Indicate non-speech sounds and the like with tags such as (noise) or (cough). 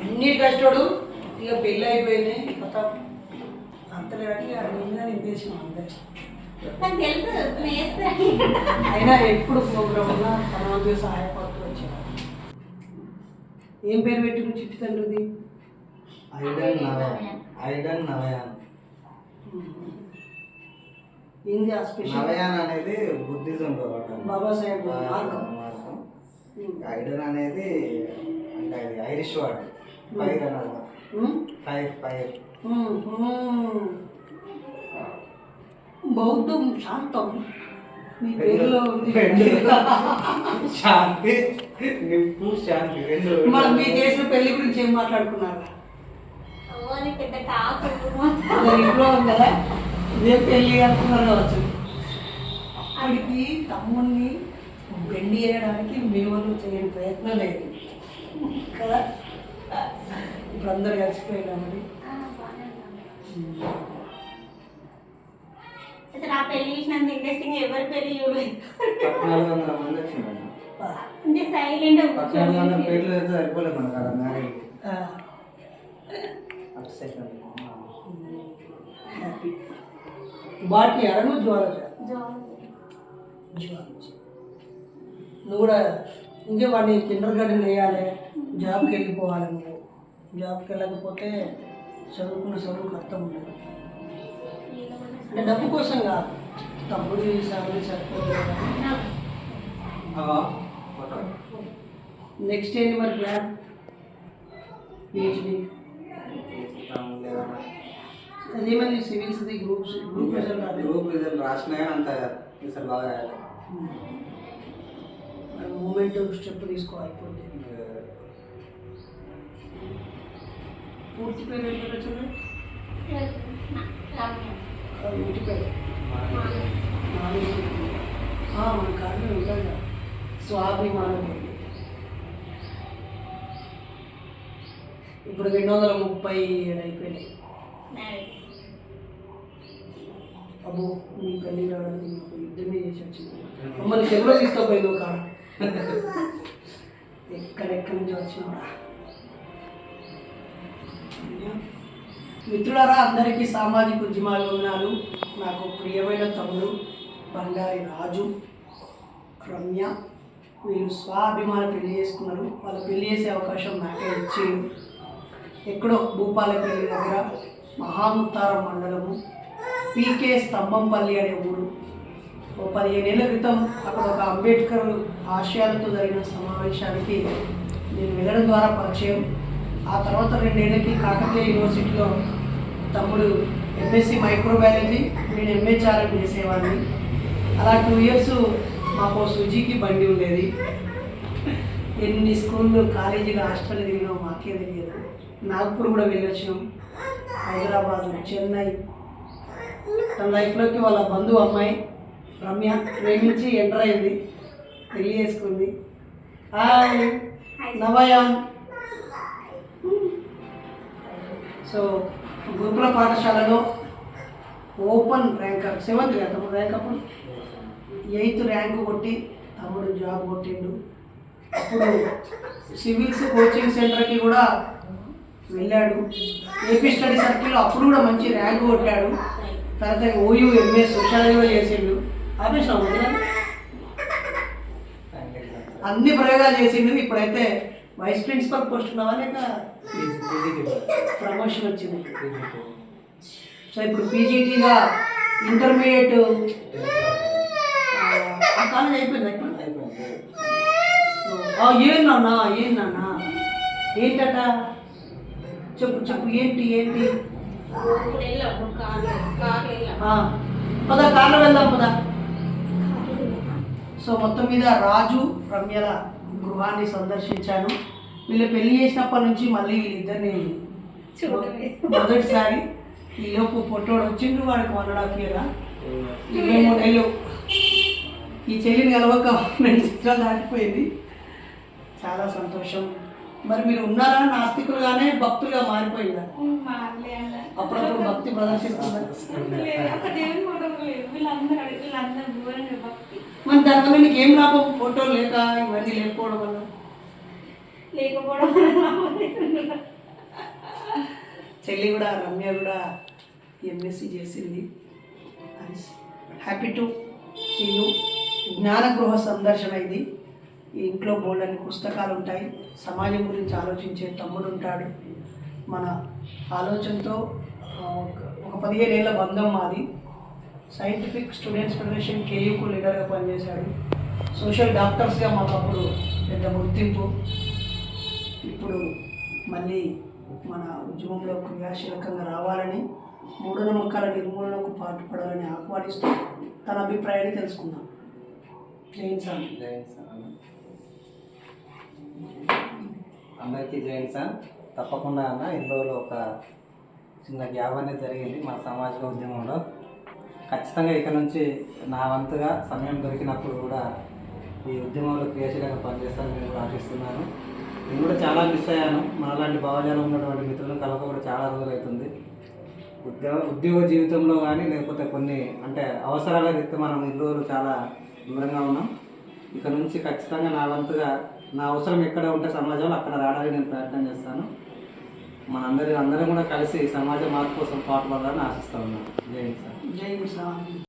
అన్ని కష్టడు ఇక పెళ్ళి అయిపోయింది. కొత్త అంతలేడానికి నేను నిర్దేశం అంతే అయినా ఎప్పుడు ప్రోగ్రామ్ ఉన్నా తన వంతు సహాయపడుతూ వచ్చేవాడు. ఏం పేరు పెట్టి చిట్టి తండ్రిది? ఐడన్ నవయాన్. ఐడన్ నవయాన్. ఏంది ఆ స్పెషల్ నవయాన్ అనేది బుద్ధిజం బాబాసాహెబ్ మార్గం. ఐడన్ అనేది అంటే అది ఐరిష్ వర్డ్ ఫైర్ అన్నది ఫైర్ ఫైర్. బౌద్ధం శాంతం. మీ పేరులో ఉంది. శాంతి. నిప్పు శాంతి. రెండు మనం మీ చేసిన పెళ్ళి గురించి ఏం మాట్లాడుకున్నారు? ఇంట్లో ఉంది? కదా పెళ్ళి అనుకున్నారు కావచ్చు. ఆవిడికి తమ్ముడిని బెండి వేయడానికి మేము చేయని ప్రయత్నం లేదు. కదా? ఇప్పుడు అందరు కలిసిపోయినా మరి ఆ, బాగానే ఉన్నాను. అసలు ఆ పెళ్ళి చూసినంత ఇంట్రెస్టింగ్ ఎవరి పెళ్ళి చూడలేదు పద్నాలుగు వందల మంది వచ్చిందండి అంటే సైలెంట్ పద్నాలుగు వందల పేర్లు అయితే సరిపోలేదు మనకు మ్యారేజ్ అటు సెకండ్ బాటి అరను జ్వాలజ జ్వాలజ నువ్వు కూడా ఇంకే వాడిని కిండర్ గార్డెన్ వేయాలి జాబ్కి వెళ్ళిపోవాలి నువ్వు జాబ్కి వెళ్ళకపోతే చదువుకున్న చదువుకు అర్థం ఉండదు అంటే డబ్బు కోసం కాదు తమ్ముడి సాగుని సరిపోతుంది ఫోటో నెక్స్ట్ ఏంటి మరి ప్లాన్ పిహెచ్డి అదేమని సివిల్స్ది groups group result group result రాసినా అంత ఈసారి బాగా రాయాలి. మూమెంట్ స్టెప్ తీసుకో అయిపోయింది పూర్తి పేరు ఇంటి మన ఉంటుంది కదా. స్వాభిమానం ఇప్పుడు రెండు వందల ముప్పై ఏడు అయిపోయినాయి. అబ్బో నీ పెళ్ళి రావడానికి నాకు యుద్ధమే చేసి వచ్చింది. మమ్మల్ని చెరువులో తీసుకుపోయింది ఒక ఎక్కడెక్కడి నుంచి వచ్చినాడా మిత్రులారా అందరికీ సామాజిక ఉద్యమాలు నాకు ప్రియమైన తమ్ముడు బండారి రాజు రమ్య వీళ్ళు స్వాభిమాన పెళ్ళి చేసుకున్నారు. వాళ్ళు పెళ్ళి చేసే అవకాశం నాకే ఇచ్చిండు. ఎక్కడో భూపాలపల్లి దగ్గర మహాముత్తారం మండలము పీకే స్తంభంపల్లి అనే ఊరు. ఓ పదిహేను ఏళ్ళ క్రితం అక్కడ ఒక అంబేద్కర్ ఆశయాలతో జరిగిన సమావేశానికి నేను వెళ్ళడం ద్వారా పరిచయం. ఆ తర్వాత రెండేళ్ళకి కాకతీయ యూనివర్సిటీలో తమ్ముడు ఎంఎస్సి మైక్రోబయాలజీ నేను ఎంహెచ్ఆర్ఎం చేసేవాడిని. అలా టూ ఇయర్స్ మాకు సుజీకి బండి ఉండేది. ఎన్ని స్కూళ్ళు కాలేజీలు హాస్టల్ తిరిగినాం మాకే తెలియదు నాగ్పూర్ కూడా వెళ్ళొచ్చినాం. హైదరాబాద్ చెన్నై తన లైఫ్లోకి వాళ్ళ బంధువు అమ్మాయి రమ్య ప్రేమించి ఎంటర్ అయింది. పెళ్ళి చేసుకుంది. హాయ్ నవయాన్ సో గురుకుల పాఠశాలలో ఓపెన్ ర్యాంకర్ సెవెంత్ కదా తమ్ముడు ర్యాంక్ అప్పుడు ఎయిత్ ర్యాంక్ కొట్టి తమ్ముడు జాబ్ కొట్టిండు. అప్పుడు సివిల్స్ కోచింగ్ సెంటర్కి కూడా వెళ్ళాడు. ఏపీ స్టడీ సర్కిల్లో అప్పుడు కూడా మంచి ర్యాంక్ కొట్టాడు. తర్వాత ఓయూ ఎంఏ సోషాలజీ కూడా చేసిండు. ఆపేసినావు అన్ని ప్రయోగాలు చేసిండు. ఇప్పుడైతే వైస్ ప్రిన్సిపల్ పోస్ట్ ఉన్నావా లేక ప్రమోషన్ వచ్చింది? సో ఇప్పుడు పీజీటీగా ఇంటర్మీడియట్ ఆ కాలేజ్ అయిపోయింది ఇప్పుడు? సో ఏం నాన్న ఏం నాన్న? ఏంటట? చెప్పు చెప్పు ఏంటి ఏంటి? పద కార్లో వెళ్దాం పద. సో మొత్తం మీద రాజు రమ్యల గృహాన్ని సందర్శించాను. వీళ్ళు పెళ్ళి చేసినప్పటి నుంచి మళ్ళీ వీళ్ళిద్దరిని. మొదటిసారి ఈ లోపు పొట్టోడు వచ్చిండు వాడికి వన్ అండ్ హాఫ్ ఇయర్. ఇరవై మూడు నెలలు. ఈ చెల్లిని కలవక (laughs) రెండు చిత్రాలు దాటిపోయింది. చాలా సంతోషం. మరి మీరు ఉన్నారా నాస్తికులుగానే భక్తులుగా మారిపోయిందా. అప్పుడప్పుడు భక్తి ప్రదర్శిస్తుందా? ఫోటో మన దానివల్ల నీకు ఏం లాభం? ఫోటోలు లేక ఇవన్నీ లేకపోవడం వల్ల? లేకపోవడం చెల్లి కూడా రమ్య కూడా ఎంఎస్సి చేసింది. హ్యాపీ టు సీను జ్ఞాన గృహ సందర్శన ఇది. ఇంట్లో బోల్డని పుస్తకాలు ఉంటాయి సమాజం గురించి ఆలోచించే తమ్ముడు ఉంటాడు మన ఆలోచనతో ఒక- ఒక పదిహేను ఏళ్ళ బంధం మాది. సైంటిఫిక్ స్టూడెంట్స్ ఫెడరేషన్ కేయూకు లీడర్గా పనిచేశాడు. సోషల్ డాక్టర్స్గా మాకు అప్పుడు పెద్ద గుర్తింపు. ఇప్పుడు మళ్ళీ మన ఉద్యమంలో క్రియాశీలకంగా రావాలని మూఢనమ్మకాల నిర్మూలనకు పాటుపడాలని ఆహ్వానిస్తూ తన అభిప్రాయాన్ని తెలుసుకుందాం. జైన్ సార్. జైన్ సార్. అందరికీ జైన్ సార్ తప్పకుండా అన్న ఇందులో ఒక చిన్న గ్యాప్ అనేది జరిగింది మా సామాజిక ఉద్యమంలో. ఖచ్చితంగా ఇక నుంచి నా వంతుగా సమయం దొరికినప్పుడు కూడా ఈ ఉద్యమంలో క్రియాశీలంగా పనిచేస్తానని నేను ఆశిస్తున్నాను నేను కూడా చాలా మిస్ అయ్యాను. మనలాంటి భావజాలం ఉన్నటువంటి మిత్రులను కలప కూడా చాలా రోజులు అవుతుంది. ఉద్యోగ ఉద్యోగ జీవితంలో కానీ లేకపోతే కొన్ని అంటే అవసరాల రీత్యా మనం ఇన్ని రోజులు చాలా దూరంగా ఉన్నాం. ఇక నుంచి ఖచ్చితంగా నా వంతుగా నా అవసరం ఎక్కడ ఉంటే సమాజంలో అక్కడ రావడానికి నేను ప్రయత్నం చేస్తాను. మనందరి అందరం కూడా కలిసి సమాజ మార్పు కోసం పాటుపడాలని ఆశిస్తా ఉన్నాను జై సార్. జై సార్.